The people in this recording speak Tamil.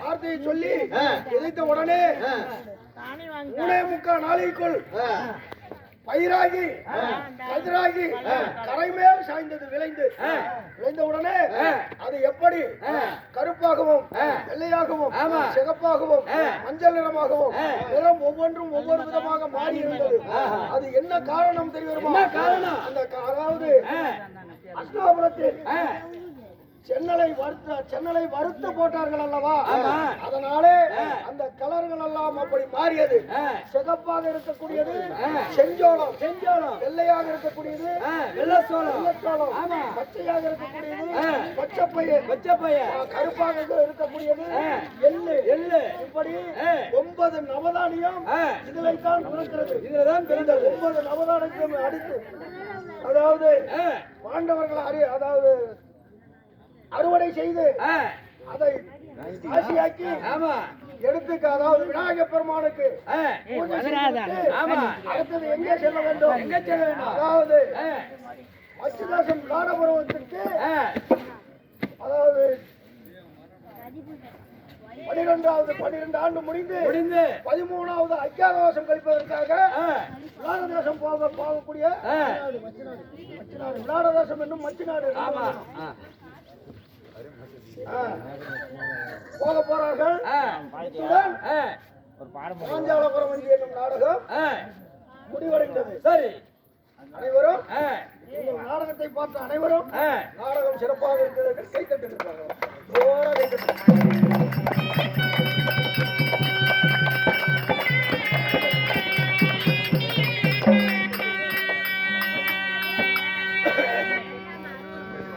வார்த்தையை சொல்லி விதைத்த உடனே மூணே முக்கால் நாளைக்குள் பயிராகி கதிராகி கரைமேல் சாய்ந்தது விளைந்து. விளைந்த உடனே அது எப்படி? கருப்பாகவும் வெள்ளையாகவும் சிகப்பாகவும் மஞ்சள் நிறமாகவும் நிறம் ஒவ்வொன்றும் ஒவ்வொரு விதமாக மாறி இருந்தது. அது என்ன காரணம் தெரியுமா? காரணம்? அந்த அதாவது அஷ்டாபுரத்தில் சென்னலை வறுத்த சென்னலை வறுத்து போட்டார்கள் அல்லவா? அதனாலே அந்த கலர்கள் எல்லாம் அப்படி மாறியது. சிகப்பாக இருக்கக்கூடியது செஞ்சோளம் செஞ்சோளம். வெள்ளையாக இருக்கக்கூடியது வெள்ளச்சோளம். வெள்ளச்சோளம் பச்சையாக இருக்கக்கூடியது பச்சைப்பயிர். பச்சைப்பயிர். கருப்பாக இருக்கக்கூடியது எள்ளு. எள்ளு. இப்படி ஒன்பது நவதானியம் இதில் தான் பிறக்கிறது. இதுலதான் பிறந்தது. ஒன்பது நவதானியம் அடித்து அதாவது பாண்டவர்கள் அறி அதாவது அறுவடை செய்து அதை காசியாக்கி எடுத்து அதாவது விநாயகர் பெருமானுக்கு அடுத்தது எங்கே செல்ல வேண்டும்? எங்கே செல்ல வேண்டும்? அதாவது காரபுரவத்திற்கு அதாவது பனிரெண்டாவது பன்னிரண்டு ஆண்டு முடிந்து முடிந்து. பதிமூணாவது அஜாதவாசம் கழிப்பதற்காக விளாடதேசம் போக போகக்கூடிய மச்சிநாடு விளாடதேசம் என்னும் மச்சிநாடு ஆ. போக போறார்கள். பாஞ்சாலபுரம் வந்து என்னும் நாடகம் முடிவடைந்தது. சரி. அனைவரும் நாடகத்தை பார்த்த அனைவரும் நாடகம் சிறப்பாக இருக்கிறது கை தட்டுகிறார்கள்.